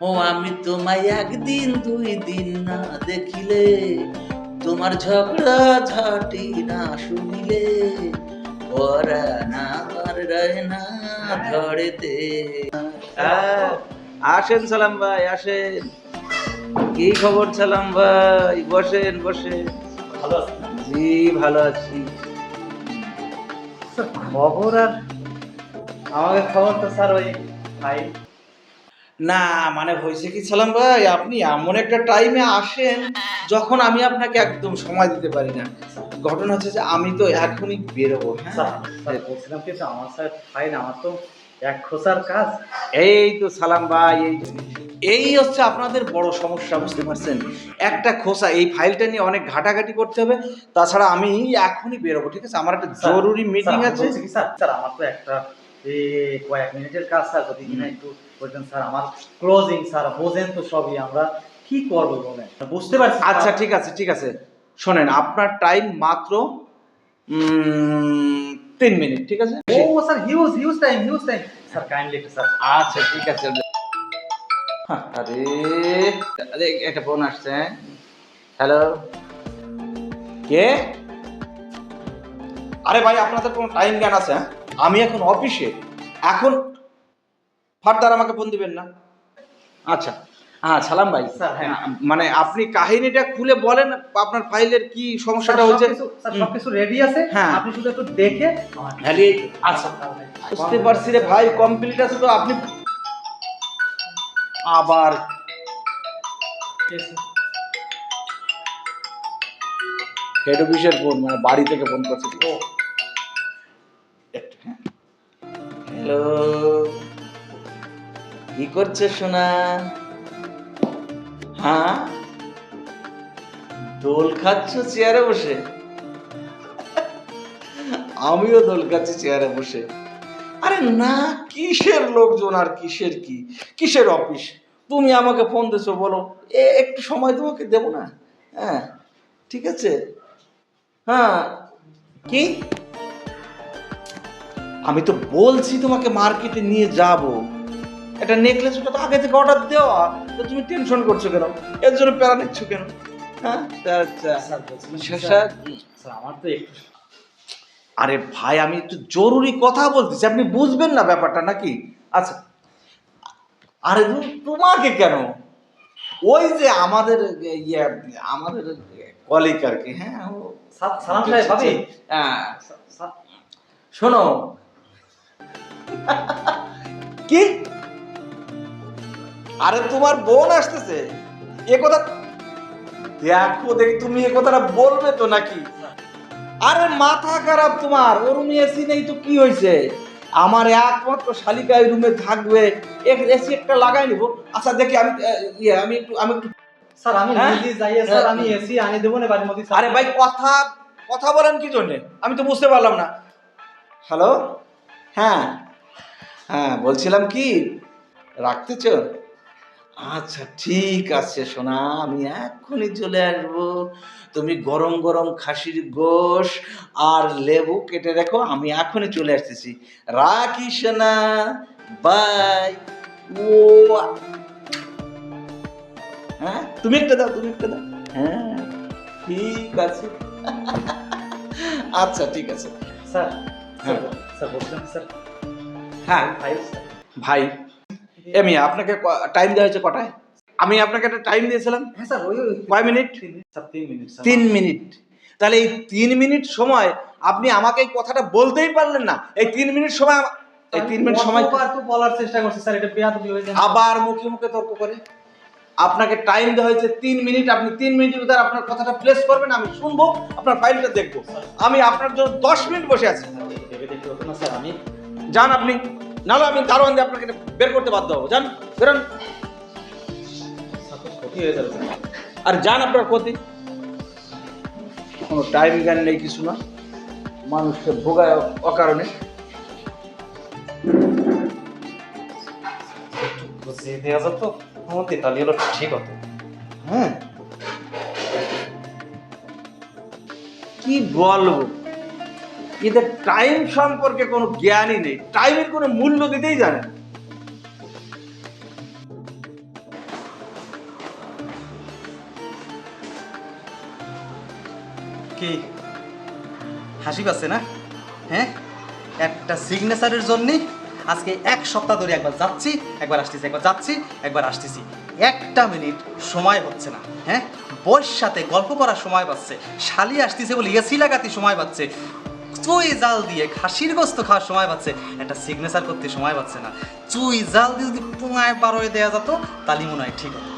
ও আমি তোমায় একদিন দুই দিন না দেখিলে তোমার ঝগড়া ঝাটি না শুনিলে না আমার রয় না ধরেতে। আসেন সালাম ভাই আসেন। কি খবর সালাম ভাই? বসেন বসেন। ভালো আছেন? না? জি ভালো আছি। খবর আর? আমাকে খবর তো স্যার ওই ভাই না মানে হয়েছে কি সালাম ভাই আপনি এমন একটা টাইমে আসেন যখন আমি আপনাকে একদম সময় দিতে পারি না। ঘটনা হচ্ছে যে আমি তো এখনই বেরোবো হ্যাঁ? বলছিলাম আমার স্যার ফাইন আমার তো এক খোসার কাজ। এই তো সালাম ভাই এই এই হচ্ছে আপনাদের বড় সমস্যা বুঝতে পারছেন? একটা খোসা এই ফাইলটা নিয়ে অনেক ঘাটাঘাটি করতে হবে। তাছাড়া আমি এখনই বেরোবো ঠিক আছে? আমার একটা জরুরি মিটিং আছে। স্যার স্যার আমার তো একটা কয়েক মিনিটের কাজ স্যার যদি কিনা একটু বলতেন স্যার আমার ক্লোজিং স্যার বোঝেন তো সবই আমরা কি করব বলেন? বুঝতে পারছি আচ্ছা ঠিক আছে ঠিক আছে। শোনেন আপনার টাইম মাত্র তিন মিনিট ঠিক আছে? ও sir huge huge time huge time sir kindly sir. আচ্ছা ঠিক আছে। আরে আরে একটা ফোন আসছে হ্যালো কে? আরে ভাই আপনাদের কোনো টাইম জ্ঞান আছে হ্যাঁ? আমি এখন অফিসে এখন ফার্দার আমাকে ফোন দিবেন না। আচ্ছা। হ্যাঁ সালাম ভাই। স্যার, হ্যাঁ। মানে আপনি কাহিনীটা খুলে বলেন আপনার ফাইলের কি সমস্যাটা স্যার সবকিছু রেডি আছে। হ্যাঁ। আপনি শুধু একটু দেখে হ্যাঁ, আচ্ছা। বুঝতে পারছি রে ভাই কমপ্লিট আছে তো আপনি আবার হেড অফিসের ফোন মানে বাড়ি থেকে ফোন করছে। হ্যালো কি করছে সোনা? হ্যাঁ? দোল খাচ্ছ চেয়ারে বসে? আমিও দোল খাচ্ছি চেয়ারে বসে। আরে না, কিসের লোকজন আর কিসের কি? কিসের অফিস? তুমি আমাকে ফোন দিছো, বলো। এ, একটু সময় তোমাকে দেবো না? হ্যাঁ ঠিক আছে। হ্যাঁ কি? আমি তো বলছি তোমাকে মার্কেটে নিয়ে যাব। একটা নেকলেস ওটা তো আগে থেকে অর্ডার দেওয়া। তো তুমি টেনশন করছ কেন? এর জন্য প্যারা নিচ্ছ কেন? হ্যাঁ? আচ্ছা আমার তো আরে ভাই আমি একটু জরুরি কথা বলতেছি। আপনি বুঝবেন না ব্যাপারটা নাকি? আচ্ছা আরে তোমাকে কেন? ওই যে আমাদের ইয়ে আমাদের কলিক আর কি হ্যাঁ সালাম সাহেব ভাবি। হ্যাঁ। শোনো। কি? আরে তোমার বোন আসতেছে। এ কথা দেখো দেখি তুমি এ কথাটা বলবে তো নাকি? আরে মাথা খারাপ তোমার রুমে এসি নেই তো কি হয়েছে? আমার একমাত্র শালিকা এই রুমে থাকবে। এসি একটা লাগাই নিব। আচ্ছা দেখি আমি ইয়ে আমি একটু আমি একটু স্যার আমি হ্যাঁ? নিজে যাইয়ে স্যার আমি এসি আনি দেবো না বাড়ির মধ্যে। আরে ভাই কথা কথা বলেন কি জন্যে? আমি তো বুঝতে পারলাম না। হ্যালো? হ্যাঁ। হ্যাঁ বলছিলাম কি? রাখতেছ? আচ্ছা ঠিক আছে সোনা আমি এক্ষুনি চলে আসব। তুমি গরম গরম খাসির গোশ আর লেবু কেটে রেখো আমি এখনই চলে আসতেছি। রাখি সোনা বাই। ও হ্যাঁ? তুমি একটা দাও তুমি একটা দাও। হ্যাঁ ঠিক আছে। আচ্ছা ঠিক আছে। স্যার হ্যাঁ। স্যার স্যার বলছিলাম স্যার। হ্যাঁ। ভাই স্যার। ভাই এমি আপনাকে টাইম দেওয়া হয়েছে কটায়? আমি আপনাকে একটা টাইম দিয়েছিলাম। হ্যাঁ স্যার ওই কয় মিনিট? তিন মিনিট। স্যার তিন মিনিট তিন মিনিট। তাহলে এই তিন মিনিট সময় আপনি আমাকে এই কথাটা বলতেই পারলেন না। এই তিন মিনিট সময় এই তিন মিনিট সময় তো বলার চেষ্টা করছি স্যার এটা বেয়াদবি হয়ে যায়। আবার মুখে মুখে তর্ক করে। আপনাকে টাইম দেওয়া হয়েছে তিন মিনিট। আপনি তিন মিনিটের ভিতরে আপনার কথাটা প্লেস করবেন আমি শুনব আপনার ফাইলটা দেখব। আমি আপনার জন্য দশ মিনিট বসে আছি। যান আপনি। নাহলে আমি দারোয়ান দিয়ে আপনাকে বের করতে বাধ্য হব। যান বেরোন। ক্ষতি হয়ে যাবে আর যান আপনার ক্ষতি। কোনো টাইম জ্ঞান নেই কিছু না। মানুষকে ভোগায় অকারণে। বুঝিয়ে দেওয়া যেত মধ্যে তাহলে হলো ঠিক হতো হ্যাঁ। কি বলব? এদের টাইম সম্পর্কে কোনো জ্ঞানই নেই। টাইমের কোনো মূল্য দিতেই জানে কি? হাসি পাচ্ছে না? হ্যাঁ? একটা সিগনেচারের জন্যে আজকে এক সপ্তাহ ধরে একবার যাচ্ছি, একবার আসতেছি, একবার যাচ্ছি, একবার আসতেছি। একটা মিনিট সময় হচ্ছে না হ্যাঁ? বয়স সাথে গল্প করার সময় পাচ্ছে, শালি আসতেছে বলে এসি লাগাতে সময় পাচ্ছে। চুই জাল দিয়ে খাসির গোস্ত খাওয়ার সময় পাচ্ছে। একটা সিগনেচার করতে সময় পাচ্ছে না। চুই জাল দিয়ে যদি পুঙায় বারোয় দেওয়া যেত, তাহলে মনে হয় ঠিক হতো।